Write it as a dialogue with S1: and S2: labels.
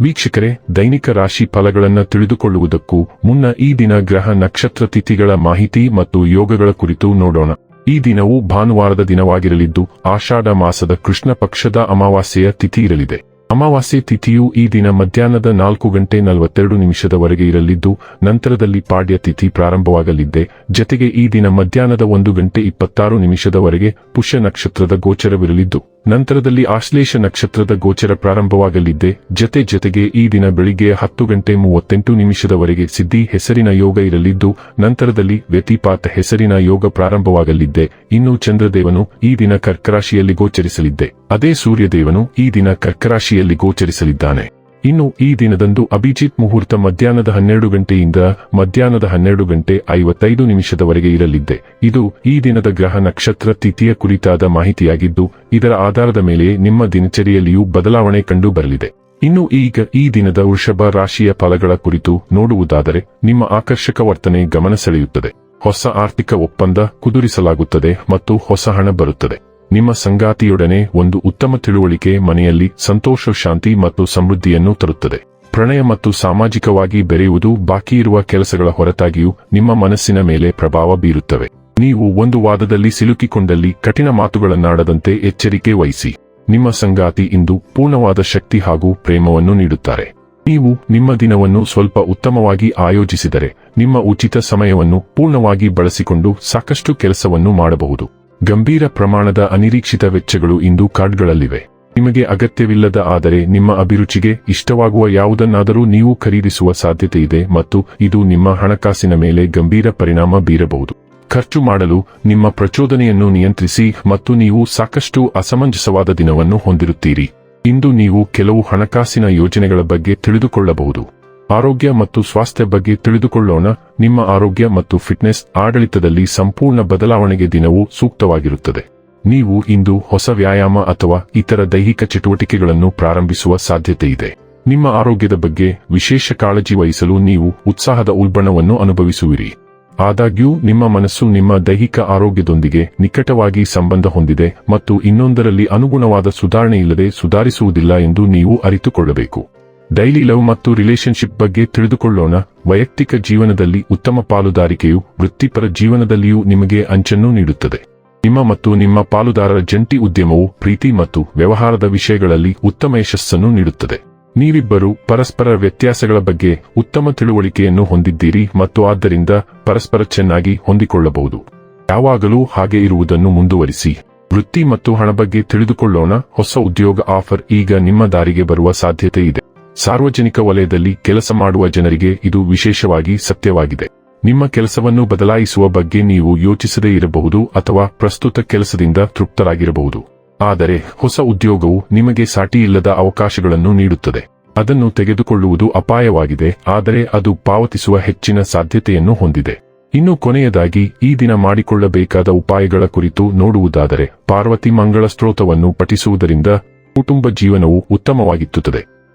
S1: ವೀಕ್ಷಕರೇ, ದೈನಿಕ ರಾಶಿ ಫಲಗಳನ್ನು ತಿಳಿದುಕೊಳ್ಳುವುದಕ್ಕೂ ಮುನ್ನ ಈ ದಿನ ಗ್ರಹ ನಕ್ಷತ್ರ ತಿಥಿಗಳ ಮಾಹಿತಿ ಮತ್ತು ಯೋಗಗಳ ಕುರಿತು ನೋಡೋಣ. ಈ ದಿನವು ಭಾನುವಾರದ ದಿನವಾಗಿರಲಿದ್ದು, ಆಷಾಢ ಮಾಸದ ಕೃಷ್ಣ ಪಕ್ಷದ ಅಮಾವಾಸ್ಯೆಯ ತಿಥಿ ಇರಲಿದೆ. ಅಮಾವಾಸ್ಯೆ ತಿಥಿಯು ಈ ದಿನ ಮಧ್ಯಾಹ್ನದ ನಾಲ್ಕು ಗಂಟೆ ನಲವತ್ತೆರಡು ನಿಮಿಷದವರೆಗೆ ಇರಲಿದ್ದು, ನಂತರದಲ್ಲಿ ಪಾಡ್ಯ ತಿಥಿ ಪ್ರಾರಂಭವಾಗಲಿದ್ದೆ. ಜತೆಗೆ ಈ ದಿನ ಮಧ್ಯಾಹ್ನದ ಒಂದು ಗಂಟೆ ಇಪ್ಪತ್ತಾರು ನಿಮಿಷದವರೆಗೆ ಪುಷ್ಯ ನಕ್ಷತ್ರದ ಗೋಚರವಿರಲಿದ್ದು, ನಂತರದಲ್ಲಿ ಆಶ್ಲೇಷ ನಕ್ಷತ್ರದ ಗೋಚರ ಪ್ರಾರಂಭವಾಗಲಿದ್ದೆ. ಜತೆ ಜತೆಗೆ ಈ ದಿನ ಬೆಳಿಗ್ಗೆ ಹತ್ತು ಗಂಟೆ ಮೂವತ್ತೆಂಟು ನಿಮಿಷದವರೆಗೆ ಸಿದ್ಧಿ ಹೆಸರಿನ ಯೋಗ ಇರಲಿದ್ದು, ನಂತರದಲ್ಲಿ ವ್ಯತಿಪಾತ ಹೆಸರಿನ ಯೋಗ ಪ್ರಾರಂಭವಾಗಲಿದ್ದೆ. ಇನ್ನು ಚಂದ್ರದೇವನು ಈ ದಿನ ಕರ್ಕರಾಶಿಯಲ್ಲಿ ಗೋಚರಿಸಲಿದ್ದೆ. ಅದೇ ಸೂರ್ಯದೇವನು ಈ ದಿನ ಕರ್ಕರಾಶಿಯಲ್ಲಿ ಗೋಚರಿಸಲಿದ್ದಾನೆ. ಇನ್ನು ಈ ದಿನದಂದು ಅಭಿಜಿತ್ ಮುಹೂರ್ತ ಮಧ್ಯಾಹ್ನದ ಹನ್ನೆರಡು ಗಂಟೆಯಿಂದ ಮಧ್ಯಾಹ್ನದ ಹನ್ನೆರಡು ಗಂಟೆ ಐವತ್ತೈದು ನಿಮಿಷದವರೆಗೆ ಇರಲಿದ್ದೆ. ಇದು ಈ ದಿನದ ಗ್ರಹ ನಕ್ಷತ್ರ ತಿಥಿಯ ಕುರಿತಾದ ಮಾಹಿತಿಯಾಗಿದ್ದು, ಇದರ ಆಧಾರದ ಮೇಲೆ ನಿಮ್ಮ ದಿನಚರಿಯಲ್ಲಿಯೂ ಬದಲಾವಣೆ ಕಂಡು ಬರಲಿದೆ. ಇನ್ನು ಈಗ ಈ ದಿನದ ವೃಷಭ ರಾಶಿಯ ಫಲಗಳ ಕುರಿತು ನೋಡುವುದಾದರೆ, ನಿಮ್ಮ ಆಕರ್ಷಕ ವರ್ತನೆ ಗಮನ ಸೆಳೆಯುತ್ತದೆ. ಹೊಸ ಆರ್ಥಿಕ ಒಪ್ಪಂದ ಕುದುರಿಸಲಾಗುತ್ತದೆ ಮತ್ತು ಹೊಸ ಹಣ ಬರುತ್ತದೆ. ನಿಮ್ಮ ಸಂಗಾತಿಯೊಡನೆ ಒಂದು ಉತ್ತಮ ತಿಳುವಳಿಕೆ ಮನೆಯಲ್ಲಿ ಸಂತೋಷ, ಶಾಂತಿ ಮತ್ತು ಸಮೃದ್ಧಿಯನ್ನು ತರುತ್ತದೆ. ಪ್ರಣಯ ಮತ್ತು ಸಾಮಾಜಿಕವಾಗಿ ಬೆರೆಯುವುದು ಬಾಕಿ ಇರುವ ಕೆಲಸಗಳ ಹೊರತಾಗಿಯೂ ನಿಮ್ಮ ಮನಸ್ಸಿನ ಮೇಲೆ ಪ್ರಭಾವ ಬೀರುತ್ತವೆ. ನೀವು ಒಂದು ವಾದದಲ್ಲಿ ಸಿಲುಕಿಕೊಂಡಲ್ಲಿ ಕಠಿಣ ಮಾತುಗಳನ್ನಾಡದಂತೆ ಎಚ್ಚರಿಕೆ ವಹಿಸಿ. ನಿಮ್ಮ ಸಂಗಾತಿ ಇಂದು ಪೂರ್ಣವಾದ ಶಕ್ತಿ ಹಾಗೂ ಪ್ರೇಮವನ್ನು ನೀಡುತ್ತಾರೆ. ನೀವು ನಿಮ್ಮ ದಿನವನ್ನು ಸ್ವಲ್ಪ ಉತ್ತಮವಾಗಿ ಆಯೋಜಿಸಿದರೆ ನಿಮ್ಮ ಉಚಿತ ಸಮಯವನ್ನು ಪೂರ್ಣವಾಗಿ ಬಳಸಿಕೊಂಡು ಸಾಕಷ್ಟು ಕೆಲಸವನ್ನು ಮಾಡಬಹುದು. ಗಂಭೀರ ಪ್ರಮಾಣದ ಅನಿರೀಕ್ಷಿತ ವೆಚ್ಚಗಳು ಇಂದು ಕಾರ್ಡ್ಗಳಲ್ಲಿವೆ. ನಿಮಗೆ ಅಗತ್ಯವಿಲ್ಲದ ಆದರೆ ನಿಮ್ಮ ಅಭಿರುಚಿಗೆ ಇಷ್ಟವಾಗುವ ಯಾವುದನ್ನಾದರೂ ನೀವು ಖರೀದಿಸುವ ಸಾಧ್ಯತೆ ಇದೆ ಮತ್ತು ಇದು ನಿಮ್ಮ ಹಣಕಾಸಿನ ಮೇಲೆ ಗಂಭೀರ ಪರಿಣಾಮ ಬೀರಬಹುದು. ಖರ್ಚು ಮಾಡಲು ನಿಮ್ಮ ಪ್ರಚೋದನೆಯನ್ನು ನಿಯಂತ್ರಿಸಿ ಮತ್ತು ನೀವು ಸಾಕಷ್ಟು ಅಸಮಂಜಸವಾದ ದಿನವನ್ನು ಹೊಂದಿರುತ್ತೀರಿ. ಇಂದು ನೀವು ಕೆಲವು ಹಣಕಾಸಿನ ಯೋಜನೆಗಳ ಬಗ್ಗೆ ತಿಳಿದುಕೊಳ್ಳಬಹುದು. ಆರೋಗ್ಯ ಮತ್ತು ಸ್ವಾಸ್ಥ್ಯ ಬಗ್ಗೆ ತಿಳಿದುಕೊಳ್ಳೋಣ. ನಿಮ್ಮ ಆರೋಗ್ಯ ಮತ್ತು ಫಿಟ್ನೆಸ್ ಆಡಳಿತದಲ್ಲಿ ಸಂಪೂರ್ಣ ಬದಲಾವಣೆಗೆ ದಿನವು ಸೂಕ್ತವಾಗಿರುತ್ತದೆ. ನೀವು ಇಂದು ಹೊಸ ವ್ಯಾಯಾಮ ಅಥವಾ ಇತರ ದೈಹಿಕ ಚಟುವಟಿಕೆಗಳನ್ನು ಪ್ರಾರಂಭಿಸುವ ಸಾಧ್ಯತೆ ಇದೆ. ನಿಮ್ಮ ಆರೋಗ್ಯದ ಬಗ್ಗೆ ವಿಶೇಷ ಕಾಳಜಿ ವಹಿಸಲು ನೀವು ಉತ್ಸಾಹದ ಉಲ್ಬಣವನ್ನು ಅನುಭವಿಸುವಿರಿ. ಆದಾಗ್ಯೂ, ನಿಮ್ಮ ಮನಸ್ಸು ನಿಮ್ಮ ದೈಹಿಕ ಆರೋಗ್ಯದೊಂದಿಗೆ ನಿಕಟವಾಗಿ ಸಂಬಂಧ ಹೊಂದಿದೆ ಮತ್ತು ಇನ್ನೊಂದರಲ್ಲಿ ಅನುಗುಣವಾದ ಸುಧಾರಣೆಯಿಲ್ಲದೆ ಸುಧಾರಿಸುವುದಿಲ್ಲ ಎಂದು ನೀವು ಅರಿತುಕೊಳ್ಳಬೇಕು. ಡೈಲಿ ಲವ್ ಮತ್ತು ರಿಲೇಶನ್ಶಿಪ್ ಬಗ್ಗೆ ತಿಳಿದುಕೊಳ್ಳೋಣ. ವೈಯಕ್ತಿಕ ಜೀವನದಲ್ಲಿ ಉತ್ತಮ ಪಾಲುದಾರಿಕೆಯು ವೃತ್ತಿಪರ ಜೀವನದಲ್ಲಿಯೂ ನಿಮಗೆ ಅಂಚನ್ನು ನೀಡುತ್ತದೆ. ನಿಮ್ಮ ಮತ್ತು ನಿಮ್ಮ ಪಾಲುದಾರರ ಜಂಟಿ ಉದ್ಯಮವು ಪ್ರೀತಿ ಮತ್ತು ವ್ಯವಹಾರದ ವಿಷಯಗಳಲ್ಲಿ ಉತ್ತಮ ಯಶಸ್ಸನ್ನು ನೀಡುತ್ತದೆ. ನೀವಿಬ್ಬರು ಪರಸ್ಪರ ವ್ಯತ್ಯಾಸಗಳ ಬಗ್ಗೆ ಉತ್ತಮ ತಿಳುವಳಿಕೆಯನ್ನು ಹೊಂದಿದ್ದೀರಿ ಮತ್ತು ಆದ್ದರಿಂದ ಪರಸ್ಪರ ಚೆನ್ನಾಗಿ ಹೊಂದಿಕೊಳ್ಳಬಹುದು. ಯಾವಾಗಲೂ ಹಾಗೆ ಇರುವುದನ್ನು ಮುಂದುವರಿಸಿ. ವೃತ್ತಿ ಮತ್ತು ಹಣ ಬಗ್ಗೆ ತಿಳಿದುಕೊಳ್ಳೋಣ. ಹೊಸ ಉದ್ಯೋಗ ಆಫರ್ ಈಗ ನಿಮ್ಮ ದಾರಿಗೆ ಬರುವ ಸಾಧ್ಯತೆ ಇದೆ. ಸಾರ್ವಜನಿಕ ವಲಯದಲ್ಲಿ ಕೆಲಸ ಮಾಡುವ ಜನರಿಗೆ ಇದು ವಿಶೇಷವಾಗಿ ಸತ್ಯವಾಗಿದೆ. ನಿಮ್ಮ ಕೆಲಸವನ್ನು ಬದಲಾಯಿಸುವ ಬಗ್ಗೆ ನೀವು ಯೋಚಿಸದೇ ಇರಬಹುದು ಅಥವಾ ಪ್ರಸ್ತುತ ಕೆಲಸದಿಂದ ತೃಪ್ತರಾಗಿರಬಹುದು. ಆದರೆ ಹೊಸ ಉದ್ಯೋಗವು ನಿಮಗೆ ಸಾಟಿಯಿಲ್ಲದ ಅವಕಾಶಗಳನ್ನು ನೀಡುತ್ತದೆ. ಅದನ್ನು ತೆಗೆದುಕೊಳ್ಳುವುದು ಅಪಾಯವಾಗಿದೆ, ಆದರೆ ಅದು ಪಾವತಿಸುವ ಹೆಚ್ಚಿನ ಸಾಧ್ಯತೆಯನ್ನು ಹೊಂದಿದೆ. ಇನ್ನು ಕೊನೆಯದಾಗಿ, ಈ ದಿನ ಮಾಡಿಕೊಳ್ಳಬೇಕಾದ ಉಪಾಯಗಳ ಕುರಿತು ನೋಡುವುದಾದರೆ, ಪಾರ್ವತಿ ಮಂಗಳ ಸ್ತೋತ್ರವನ್ನು ಪಠಿಸುವುದರಿಂದ ಕುಟುಂಬ ಜೀವನವು ಉತ್ತಮವಾಗಿತ್ತುತ್ತದೆ.